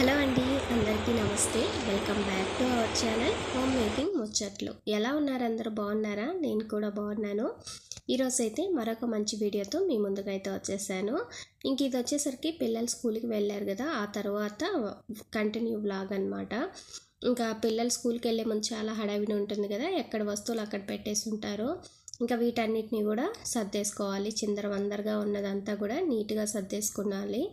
Hello అండి అందరికీ నమస్తే. Welcome back to our channel home making ముచ్చట్లు. ఎలా ఉన్నారు అందరూ? బాగున్నారా? నేను కూడా బాగున్నాను. ఈరోజు అయితే మరొక మంచి వీడియోతో మీ ముందుకైతే అయితే వచ్చేసాను. ఇంక ఇది వచ్చేసరికి పిల్లలు స్కూల్కి వెళ్ళారు కదా ఆ తర్వాత కంటిన్యూ బ్లాగ్ అనమాట ఇంకా పిల్లలు స్కూల్కి వెళ్ళే ముందు చాలా హడావిడి ఉంటుంది కదా ఎక్కడ వస్తువులు అక్కడ పెట్టేసి ఉంటారు. ఇంకా వీటన్నిటిని కూడా సర్దేసుకోవాలి. చిందరవందరగా ఉన్నదంతా కూడా నీట్గా సర్దేసుకోవాలి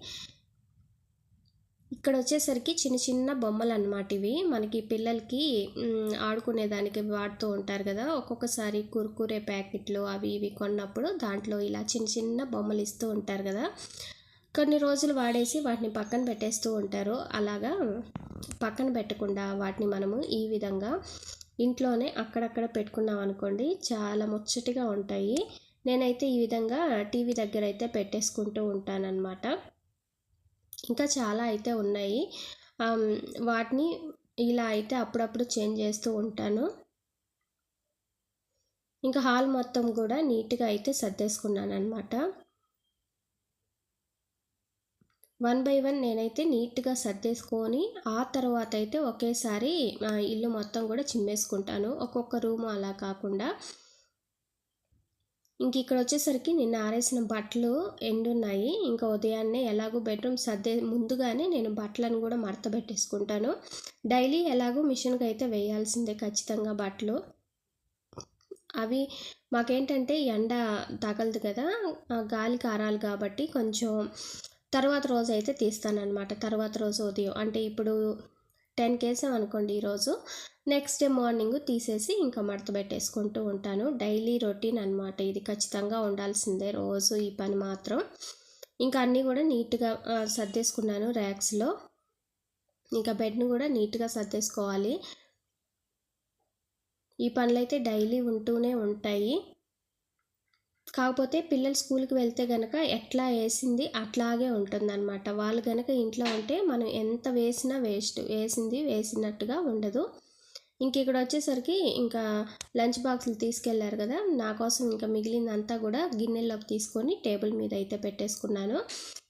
ఇక్కడ వచ్చేసరికి చిన్న చిన్న బొమ్మలు అన్నమాట ఇవి. మనకి పిల్లలకి ఆడుకునేదానికి వాడుతూ ఉంటారు కదా. ఒక్కొక్కసారి కుర్కురే ప్యాకెట్లు అవి ఇవి కొన్నప్పుడు దాంట్లో ఇలా చిన్న చిన్న బొమ్మలు ఇస్తూ ఉంటారు కదా. కొన్ని రోజులు వాడేసి వాటిని పక్కన పెట్టేస్తూ ఉంటారు. అలాగా పక్కన పెట్టకుండా వాటిని మనము ఈ విధంగా ఇంట్లోనే అక్కడక్కడ పెట్టుకున్నాం అనుకోండి చాలా ముచ్చటిగా ఉంటాయి. నేనైతే ఈ విధంగా టీవీ దగ్గర అయితే పెట్టేసుకుంటూ ఉంటానన్నమాట. ఇంకా చాలా అయితే ఉన్నాయి. వాటిని ఇలా అయితే అప్పుడప్పుడు చేంజ్ చేస్తూ ఉంటాను. ఇంకా హాల్ మొత్తం కూడా నీట్గా అయితే సర్దేసుకున్నాను అనమాట వన్ బై వన్ నేనైతే నీట్గా సర్దేసుకొని ఆ తర్వాత అయితే ఒకేసారి ఇల్లు మొత్తం కూడా చిమ్మేసుకుంటాను. ఒక్కొక్క రూమ్ అలా కాకుండా. ఇంక ఇక్కడ వచ్చేసరికి నిన్న ఆరేసిన బట్టలు ఎండున్నాయి. ఇంకా ఉదయాన్నే ఎలాగో బెడ్రూమ్ సర్దే ముందుగానే నేను బట్టలను కూడా మడత పెట్టేసుకుంటాను. డైలీ ఎలాగో మిషన్కి అయితే వేయాల్సిందే ఖచ్చితంగా బట్టలు. అవి మాకేంటంటే ఎండ తగలదు కదా ఆ గాలి కారాలి కాబట్టి కొంచెం తర్వాత రోజు అయితే తీస్తానన్నమాట. తర్వాత రోజు ఉదయం అంటే ఇప్పుడు టెన్ కేసాం అనుకోండి ఈరోజు. నెక్స్ట్ డే మార్నింగ్ తీసేసి ఇంకా మడత పెట్టేసుకుంటూ ఉంటాను. డైలీ రొటీన్ అనమాట ఇది. ఖచ్చితంగా ఉండాల్సిందే రోజు ఈ పని మాత్రం. ఇంకా అన్నీ కూడా నీట్గా సర్దేసుకున్నాను ర్యాక్స్లో. ఇంకా బెడ్ను కూడా నీట్గా సర్దేసుకోవాలి. ఈ పనులైతే డైలీ ఉంటూనే ఉంటాయి. కాకపోతే పిల్లలు స్కూల్కి వెళ్తే గనక ఎట్లా వేసింది అట్లాగే ఉంటుందన్నమాట. వాళ్ళు గనక ఇంట్లో ఉంటే మనం ఎంత వేసినా వేస్ట్ వేసింది వేసినట్టుగా ఉండదు. ఇంక ఇక్కడ వచ్చేసరికి ఇంకా లంచ్ బాక్సులు తీసుకెళ్ళారు కదా నా కోసం ఇంకా మిగిలిందంతా కూడా గిన్నెల్లోకి తీసుకొని టేబుల్ మీద అయితే పెట్టేసుకున్నాను.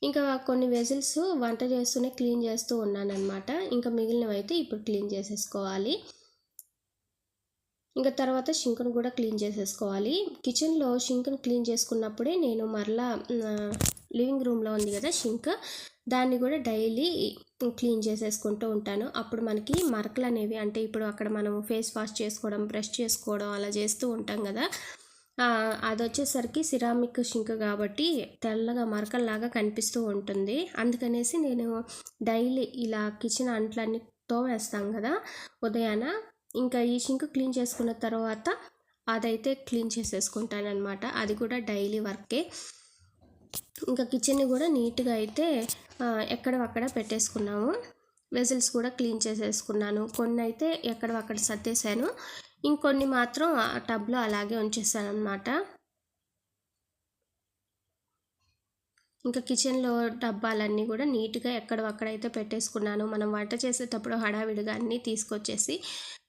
ఇంకా కొన్ని వెజిల్స్ వంట చేస్తూనే క్లీన్ చేస్తూ ఉన్నాను అనమాట ఇంకా మిగిలినవి అయితే ఇప్పుడు క్లీన్ చేసేసుకోవాలి. ఇంకా తర్వాత షింక్ను కూడా క్లీన్ చేసేసుకోవాలి. కిచెన్లో షింక్ను క్లీన్ చేసుకున్నప్పుడే నేను మరలా లివింగ్ రూమ్లో ఉంది కదా షింక్ దాన్ని కూడా డైలీ క్లీన్ చేసేసుకుంటూ ఉంటాను. అప్పుడు మనకి మరకలు అనేవి అంటే ఇప్పుడు అక్కడ మనం ఫేస్ వాష్ చేసుకోవడం బ్రష్ చేసుకోవడం అలా చేస్తూ ఉంటాం కదా. అది వచ్చేసరికి సిరామిక్ షింక్ కాబట్టి తెల్లగా మరకల్లాగా కనిపిస్తూ ఉంటుంది. అందుకనేసి నేను డైలీ ఇలా కిచెన్ అంట్లన్నీ తోమేస్తాం కదా ఉదయాన. ఇంకా ఈ షింక్ క్లీన్ చేసుకున్న తర్వాత అదైతే క్లీన్ చేసేసుకుంటాను అనమాట అది కూడా డైలీ వర్కే. ఇంకా కిచెన్ని కూడా నీట్గా అయితే ఎక్కడవక్కడ పెట్టేసుకున్నాము. వెజిల్స్ కూడా క్లీన్ చేసేసుకున్నాను. కొన్ని అయితే ఎక్కడవక్కడ సర్దేశాను. ఇంకొన్ని మాత్రం ఆ టబ్లో అలాగే ఉంచేసాను అనమాట ఇంకా కిచెన్లో డబ్బాలన్నీ కూడా నీట్గా ఎక్కడవక్కడ అయితే పెట్టేసుకున్నాను. మనం వంట చేసేటప్పుడు హడావిడిగా అన్నీ తీసుకొచ్చేసి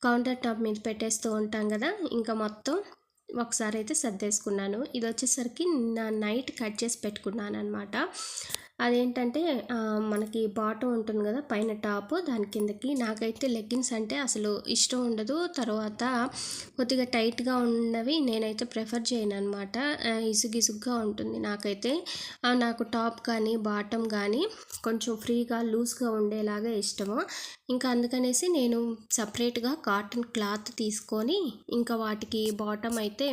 కౌంటర్ టాప్ మీద పెట్టేస్తూ ఉంటాం కదా! ఇంకా మొత్తం ఒకసారి అయితే సర్దేసుకున్నాను. ఇది వచ్చేసరికి నా నైట్ కట్ చేసి పెట్టుకున్నాను అనమాట అదేంటంటే మనకి బాటం ఉంటుంది కదా పైన టాప్ దాని కిందకి. నాకైతే లెగ్గిన్స్ అంటే అసలు ఇష్టం ఉండదు. తర్వాత కొద్దిగా టైట్గా ఉన్నవి నేనైతే ప్రిఫర్ చేయను అనమాట ఇసుగిసుగ్గా ఉంటుంది నాకైతే. నాకు టాప్ కానీ బాటమ్ కానీ కొంచెం ఫ్రీగా లూజ్గా ఉండేలాగా ఇష్టము. ఇంకా అందుకనేసి నేను సపరేట్గా కాటన్ క్లాత్ తీసుకొని ఇంకా వాటికి బాటమ్ అయితే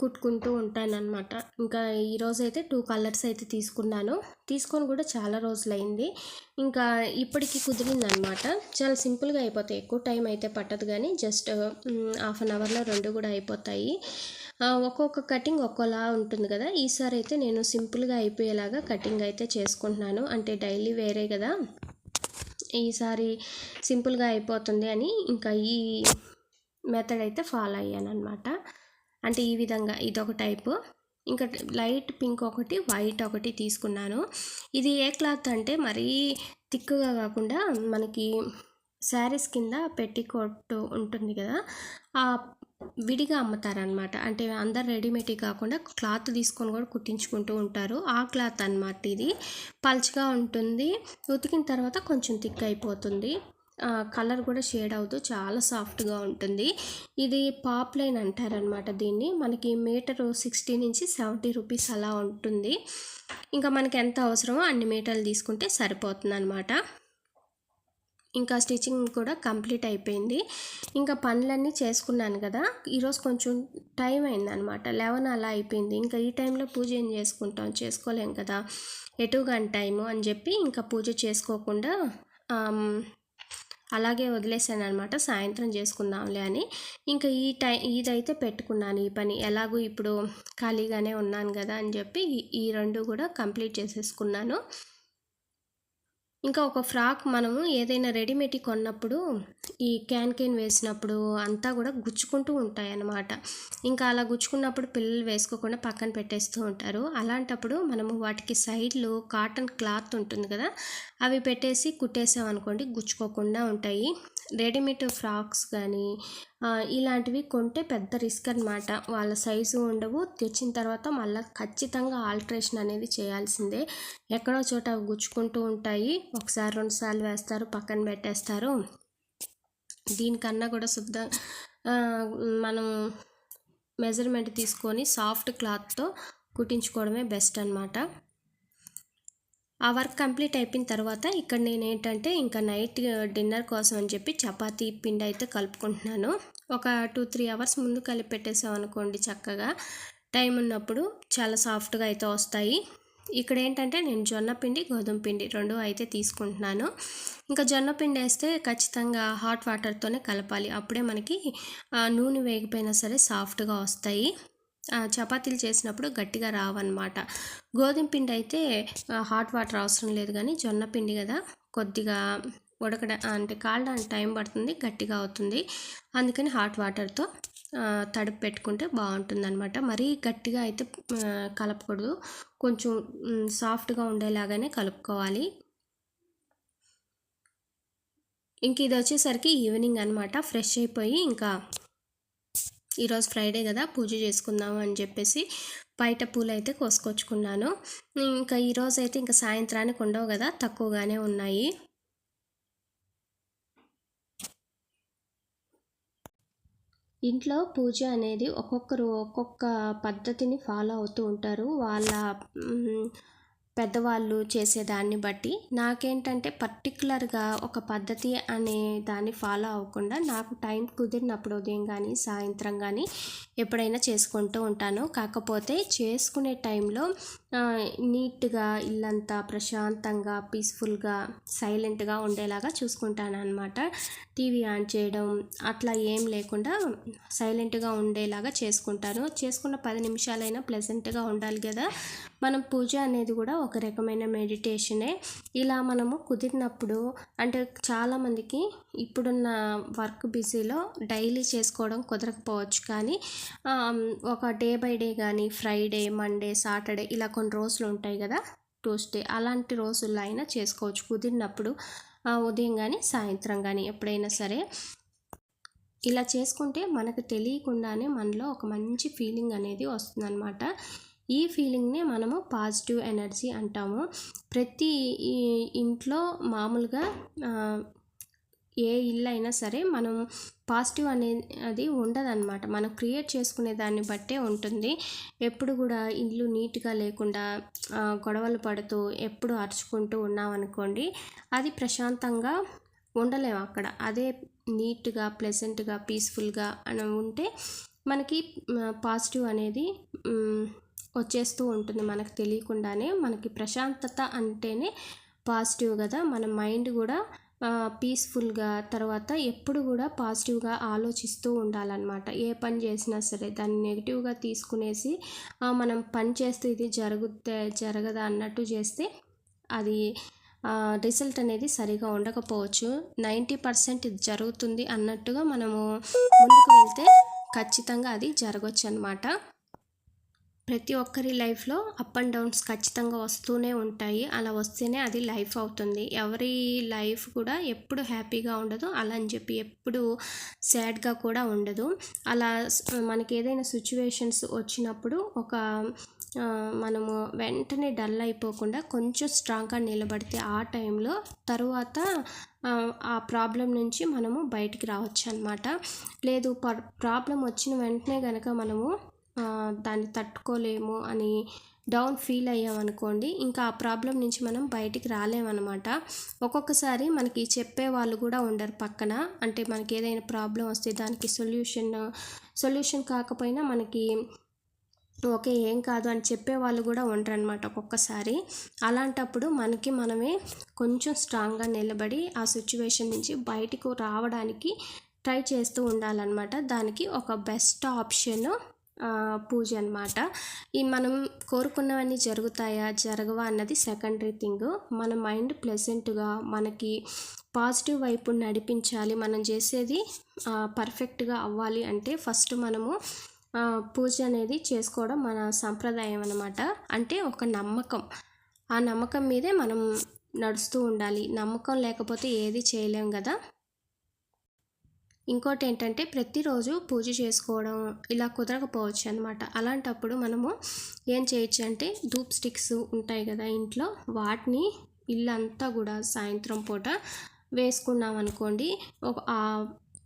కుట్టుకుంటూ ఉంటానన్నమాట. ఇంకా ఈరోజు అయితే టూ కలర్స్ అయితే తీసుకున్నాను. తీసుకొని కూడా చాలా రోజులైంది. ఇంకా ఇప్పటికి కుదిరిందనమాట చాలా సింపుల్గా అయిపోతాయి. ఎక్కువ టైం అయితే పట్టదు కానీ జస్ట్ హాఫ్ అన్ అవర్లో రెండు కూడా అయిపోతాయి. ఒక్కొక్క కటింగ్ ఒక్కోలా ఉంటుంది కదా. ఈసారి అయితే నేను సింపుల్గా అయిపోయేలాగా కటింగ్ అయితే చేసుకుంటున్నాను. అంటే డైలీ వేరే కదా. ఈసారి సింపుల్గా అయిపోతుంది అని ఇంకా ఈ మెథడ్ అయితే ఫాలో అయ్యాను అనమాట అంటే ఈ విధంగా ఇదొక టైపు. ఇంకా లైట్ పింక్ ఒకటి వైట్ ఒకటి తీసుకున్నాను. ఇది ఏ క్లాత్ అంటే మరీ థిక్గా కాకుండా మనకి శారీస్ కింద పెట్టికోట్ ఉంటుంది కదా ఆ విడిగా అమ్ముతారనమాట అంటే అందరు రెడీమేడ్ కాకుండా క్లాత్ తీసుకొని కూడా కుట్టించుకుంటూ ఉంటారు. ఆ క్లాత్ అన్నమాట ఇది. పల్చగా ఉంటుంది. ఉతికిన తర్వాత కొంచెం థిక్ అయిపోతుంది. కలర్ కూడా షేడ్ అవుతూ చాలా సాఫ్ట్గా ఉంటుంది. ఇది పాప్లైన్ అంటారనమాట దీన్ని. మనకి మీటరు సిక్స్టీ నుంచి సెవెంటీ రూపీస్ అలా ఉంటుంది. ఇంకా మనకి ఎంత అవసరమో అన్ని మీటర్లు తీసుకుంటే సరిపోతుంది అనమాట ఇంకా స్టిచ్చింగ్ కూడా కంప్లీట్ అయిపోయింది. ఇంకా పనులన్నీ చేసుకున్నాను కదా. ఈరోజు కొంచెం టైం అయిందనమాట లెవెన్ అలా అయిపోయింది. ఇంకా ఈ టైంలో పూజ ఏం చేసుకుంటాం? చేసుకోలేం కదా. ఎటు గంట టైము అని చెప్పి ఇంకా పూజ చేసుకోకుండా అలాగే వదిలేసాను అనమాట సాయంత్రం చేసుకుందాంలే అని. ఇంకా ఈ టైం ఇదైతే పెట్టుకున్నాను ఈ పని. ఎలాగూ ఇప్పుడు ఖాళీగానే ఉన్నాను కదా అని చెప్పి ఈ రెండు కూడా కంప్లీట్ చేసేసుకున్నాను. ఇంకా ఒక ఫ్రాక్ మనము ఏదైనా రెడీమేడ్ కొన్నప్పుడు ఈ క్యాన్ క్యాన్ వేసినప్పుడు అంతా కూడా గుచ్చుకుంటూ ఉంటాయి అన్నమాట ఇంకా అలా గుచ్చుకున్నప్పుడు పిల్లలు వేసుకోకుండా పక్కన పెట్టేస్తూ ఉంటారు. అలాంటప్పుడు మనము వాటికి సైడ్లు కాటన్ క్లాత్ ఉంటుంది కదా అవి పెట్టేసి కుట్టేసామనుకోండి గుచ్చుకోకుండా ఉంటాయి. రెడీమేడ్ ఫ్రాక్స్ కానీ ఇలాంటివి కొంటే పెద్ద రిస్క్ అనమాట వాళ్ళ సైజు ఉండవు. తెచ్చిన తర్వాత మళ్ళీ ఖచ్చితంగా ఆల్ట్రేషన్ అనేది చేయాల్సిందే. ఎక్కడో చోట అవి గుచ్చుకుంటూ ఉంటాయి. ఒకసారి రెండుసార్లు వేస్తారు పక్కన పెట్టేస్తారు. దీనికన్నా కూడా శుద్ధ మనం మెజర్మెంట్ తీసుకొని సాఫ్ట్ క్లాత్తో కుట్టించుకోవడమే బెస్ట్ అనమాట ఆ వర్క్ కంప్లీట్ అయిపోయిన తర్వాత ఇక్కడ నేను ఏంటంటే ఇంకా నైట్ డిన్నర్ కోసం అని చెప్పి చపాతీ పిండి అయితే కలుపుకుంటున్నాను. ఒక టూ త్రీ అవర్స్ ముందు కలిపి పెట్టేసాం అనుకోండి చక్కగా. టైం ఉన్నప్పుడు చాలా సాఫ్ట్గా అయితే వస్తాయి. ఇక్కడ ఏంటంటే నేను జొన్న పిండి గోధుమ పిండి రెండు అయితే తీసుకుంటున్నాను. ఇంకా జొన్న పిండి వేస్తే ఖచ్చితంగా హాట్ వాటర్తోనే కలపాలి. అప్పుడే మనకి నూనె వేగిపోయినా సరే సాఫ్ట్గా వస్తాయి. చపాతీలు చేసినప్పుడు గట్టిగా రావన్నమాట. గోధుమ పిండి అయితే హాట్ వాటర్ అవసరం లేదు కానీ జొన్న పిండి కదా కొద్దిగా ఉడకడ అంటే కాలడానికి టైం పడుతుంది గట్టిగా అవుతుంది. అందుకని హాట్ వాటర్తో తడుపు పెట్టుకుంటే బాగుంటుంది అనమాట మరీ గట్టిగా అయితే కలపకూడదు. కొంచెం సాఫ్ట్గా ఉండేలాగానే కలుపుకోవాలి. ఇంక ఇది వచ్చేసరికి ఈవినింగ్ అనమాట ఫ్రెష్ అయిపోయి ఇంకా ఈరోజు ఫ్రైడే కదా పూజ చేసుకుందాము అని చెప్పేసి బయట పూలు అయితే కోసుకొచ్చుకున్నాను. ఇంకా ఈరోజు అయితే ఇంకా సాయంత్రానికి ఉండవు కదా తక్కువగానే ఉన్నాయి. ఇంట్లో పూజ అనేది ఒక్కొక్కరు ఒక్కొక్క పద్ధతిని ఫాలో అవుతూ ఉంటారు. వాళ్ళ పెద్దవాళ్ళు చేసేదాన్ని బట్టి నాకేంటంటే పర్టికులర్గా ఒక పద్ధతి అనే దాన్ని ఫాలో అవ్వకుండా నాకు టైం కుదిరినప్పుడు ఉదయం కానీ సాయంత్రం కానీ ఎప్పుడైనా చేసుకుంటూ ఉంటాను. కాకపోతే చేసుకునే టైంలో నీట్గా ఇల్లంతా ప్రశాంతంగా పీస్ఫుల్గా సైలెంట్గా ఉండేలాగా చూసుకుంటాను అనమాట టీవీ ఆన్ చేయడం అట్లా ఏం లేకుండా సైలెంట్గా ఉండేలాగా చేసుకుంటాను. చేసుకున్న పది నిమిషాలైనా ప్లెజెంట్గా ఉండాలి కదా మనం పూజ అనేది కూడా ఒక రకమైన మెడిటేషనే ఇలా మనము కుదిరినప్పుడు అంటే చాలామందికి ఇప్పుడున్న వర్క్ బిజీలో డైలీ చేసుకోవడం కుదరకపోవచ్చు. కానీ ఒక డే బై డే కానీ ఫ్రైడే మండే సాటర్డే ఇలా కొన్ని రోజులు ఉంటాయి కదా ట్యూస్డే. అలాంటి రోజుల్లో అయినా చేసుకోవచ్చు. కుదిరినప్పుడు ఉదయం కానీ సాయంత్రం కానీ ఎప్పుడైనా సరే. ఇలా చేసుకుంటే మనకు తెలియకుండానే మనలో ఒక మంచి ఫీలింగ్ అనేది వస్తుందన్నమాట. ఈ ఫీలింగ్ని మనము పాజిటివ్ ఎనర్జీ అంటాము. ప్రతి ఇంట్లో మామూలుగా ఏ ఇల్లు అయినా సరే మనం పాజిటివ్ అనేది అది ఉండదన్నమాట. మనం క్రియేట్ చేసుకునే దాన్ని బట్టే ఉంటుంది. ఎప్పుడు కూడా ఇల్లు నీట్గా లేకుండా గొడవలు పడుతూ ఎప్పుడు అరుచుకుంటూ ఉన్నామనుకోండి అది ప్రశాంతంగా ఉండలేము అక్కడ. అదే నీట్గా ప్లెజెంట్గా పీస్ఫుల్గా అని ఉంటే మనకి పాజిటివ్ అనేది వచ్చేస్తూ ఉంటుంది మనకు తెలియకుండానే. మనకి ప్రశాంతత అంటేనే పాజిటివ్ కదా. మన మైండ్ కూడా పీస్ఫుల్గా తర్వాత ఎప్పుడు కూడా పాజిటివ్గా ఆలోచిస్తూ ఉండాలన్నమాట. ఏ పని చేసినా సరే దాన్ని నెగిటివ్గా తీసుకునేసి మనం పని చేస్తే ఇది జరుగుతే జరగదా అన్నట్టు చేస్తే అది రిజల్ట్ అనేది సరిగా ఉండకపోవచ్చు. నైంటీ పర్సెంట్ ఇది జరుగుతుంది అన్నట్టుగా మనము ముందుకు వెళ్తే ఖచ్చితంగా అది జరగచ్చు అనమాట ప్రతి ఒక్కరి లైఫ్లో అప్ అండ్ డౌన్స్ ఖచ్చితంగా వస్తూనే ఉంటాయి. అలా వస్తేనే అది లైఫ్ అవుతుంది. ఎవరి లైఫ్ కూడా ఎప్పుడు హ్యాపీగా ఉండదు. అలా అని చెప్పి ఎప్పుడు సాడ్గా కూడా ఉండదు. అలా మనకి ఏదైనా సిచ్యువేషన్స్ వచ్చినప్పుడు ఒక మనము వెంటనే డల్ అయిపోకుండా కొంచెం స్ట్రాంగ్గా నిలబడితే ఆ టైంలో తరువాత ఆ ప్రాబ్లం నుంచి మనము బయటికి రావచ్చు అనమాట లేదు ప్రాబ్లం వచ్చిన వెంటనే కనుక మనము దాన్ని తట్టుకోలేము అని డౌన్ ఫీల్ అయ్యామనుకోండి ఇంకా ఆ ప్రాబ్లం నుంచి మనం బయటికి రాలేమన్నమాట. ఒక్కొక్కసారి మనకి చెప్పే వాళ్ళు కూడా ఉండరు పక్కన. అంటే మనకి ఏదైనా ప్రాబ్లం వస్తే దానికి సొల్యూషన్ సొల్యూషన్ కాకపోయినా మనకి ఓకే ఏం కాదు అని చెప్పే వాళ్ళు కూడా ఉండరు అనమాట ఒక్కొక్కసారి. అలాంటప్పుడు మనకి మనమే కొంచెం స్ట్రాంగ్గా నిలబడి ఆ సిచ్యువేషన్ నుంచి బయటకు రావడానికి ట్రై చేస్తూ ఉండాలన్నమాట. దానికి ఒక బెస్ట్ ఆప్షన్ పూజ అనమాట ఈ మనం కోరుకున్నవన్నీ జరుగుతాయా? జరగవా అన్నది సెకండరీ థింగ్ మన మైండ్ ప్లెజెంట్గా మనకి పాజిటివ్ వైపు నడిపించాలి. మనం చేసేది పర్ఫెక్ట్గా అవ్వాలి అంటే ఫస్ట్ మనము పూజ అనేది చేసుకోవడం మన సంప్రదాయం అనమాట అంటే ఒక నమ్మకం. ఆ నమ్మకం మీదే మనం నడుస్తూ ఉండాలి. నమ్మకం లేకపోతే ఏది చేయలేం కదా. ఇంకోటి ఏంటంటే ప్రతిరోజు పూజ చేసుకోవడం ఇలా కుదరకపోవచ్చు అనమాట అలాంటప్పుడు మనము ఏం చేయొచ్చు అంటే ధూప్ స్టిక్స్ ఉంటాయి కదా ఇంట్లో వాటిని ఇల్లంతా కూడా సాయంత్రం పూట వేసుకున్నాం అనుకోండి ఒక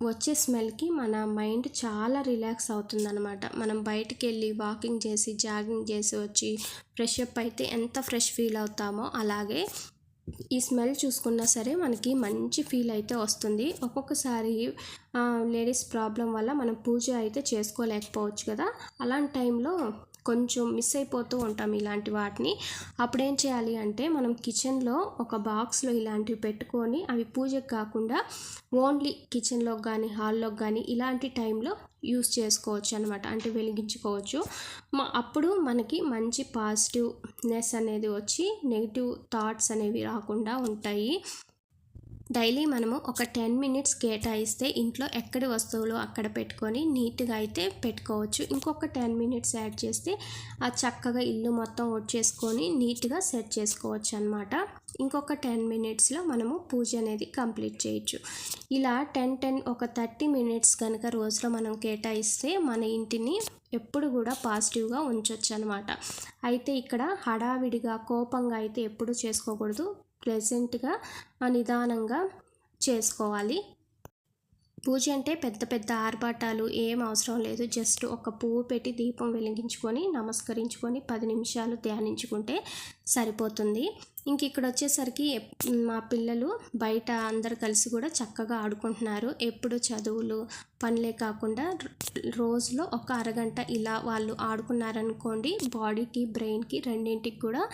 వచ్చే స్మెల్కి మన మైండ్ చాలా రిలాక్స్ అవుతుందన్నమాట. మనం బయటికి వెళ్ళి వాకింగ్ చేసి జాగింగ్ చేసి వచ్చి ఫ్రెష్ అప్ అయితే ఎంత ఫ్రెష్ ఫీల్ అవుతామో అలాగే ఈ స్మెల్ చూసుకున్నా సరే మనకి మంచి ఫీల్ అయితే వస్తుంది. ఒక్కొక్కసారి లేడీస్ ప్రాబ్లం వల్ల మనం పూజ అయితే చేసుకోలేకపోవచ్చు కదా. అలాంటి టైంలో కొంచెం మిస్ అయిపోతూ ఉంటాం ఇలాంటి వాటిని. అప్పుడు ఏం చేయాలి అంటే మనం కిచెన్లో ఒక బాక్స్లో ఇలాంటివి పెట్టుకొని అవి పూజకు కాకుండా ఓన్లీ కిచెన్లో కానీ హాల్లోకి కానీ ఇలాంటి టైంలో యూస్ చేసుకోవచ్చు అనమాట అంటే వెలిగించుకోవచ్చు. అప్పుడు మనకి మంచి పాజిటివ్నెస్ అనేది వచ్చి నెగిటివ్ థాట్స్ అనేవి రాకుండా ఉంటాయి. డైలీ మనము ఒక టెన్ మినిట్స్ కేటాయిస్తే ఇంట్లో ఎక్కడి వస్తువులు అక్కడ పెట్టుకొని నీట్గా అయితే పెట్టుకోవచ్చు. ఇంకొక టెన్ మినిట్స్ యాడ్ చేస్తే ఆ చక్కగా ఇల్లు మొత్తం వచ్చేసుకొని నీట్గా సెట్ చేసుకోవచ్చు అనమాట ఇంకొక టెన్ మినిట్స్లో మనము పూజ అనేది కంప్లీట్ చేయొచ్చు. ఇలా టెన్ టెన్ ఒక థర్టీ మినిట్స్ కనుక రోజులో మనం కేటాయిస్తే మన ఇంటిని ఎప్పుడు కూడా పాజిటివ్గా ఉంచవచ్చు అనమాట అయితే ఇక్కడ హడావిడిగా కోపంగా అయితే ఎప్పుడు చేసుకోకూడదు. ప్లెజెంట్గా నిదానంగా చేసుకోవాలి. పూజ అంటే పెద్ద పెద్ద ఆర్భాటాలు ఏం అవసరం లేదు. జస్ట్ ఒక పువ్వు పెట్టి దీపం వెలిగించుకొని నమస్కరించుకొని పది నిమిషాలు ధ్యానించుకుంటే సరిపోతుంది. ఇంక ఇక్కడ వచ్చేసరికి మా పిల్లలు బయట అందరు కలిసి కూడా చక్కగా ఆడుకుంటున్నారు. ఎప్పుడు చదువులు పనులే కాకుండా రోజులో ఒక అరగంట ఇలా వాళ్ళు ఆడుకున్నారనుకోండి బాడీకి బ్రెయిన్కి రెండింటికి కూడా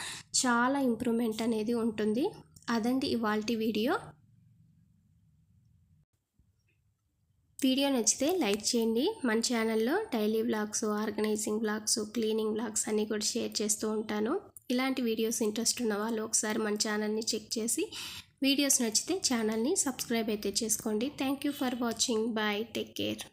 చాలా ఇంప్రూవ్మెంట్ అనేది ఉంటుంది. అదండి ఇవాళ వీడియో. వీడియో నచ్చితే లైక్ చేయండి. మన ఛానల్లో daily vlogs organising vlogs cleaning vlogs అన్నీ కూడా షేర్ చేస్తూ ఉంటాను. ఇలాంటి వీడియోస్ ఇంట్రెస్ట్ ఉన్న వాళ్ళు ఒకసారి మన ఛానల్ని చెక్ చేసి వీడియోస్ నచ్చితే ఛానల్ని సబ్స్క్రైబ్ అయితే చేసుకోండి. Thank you for watching. Bye. Take care.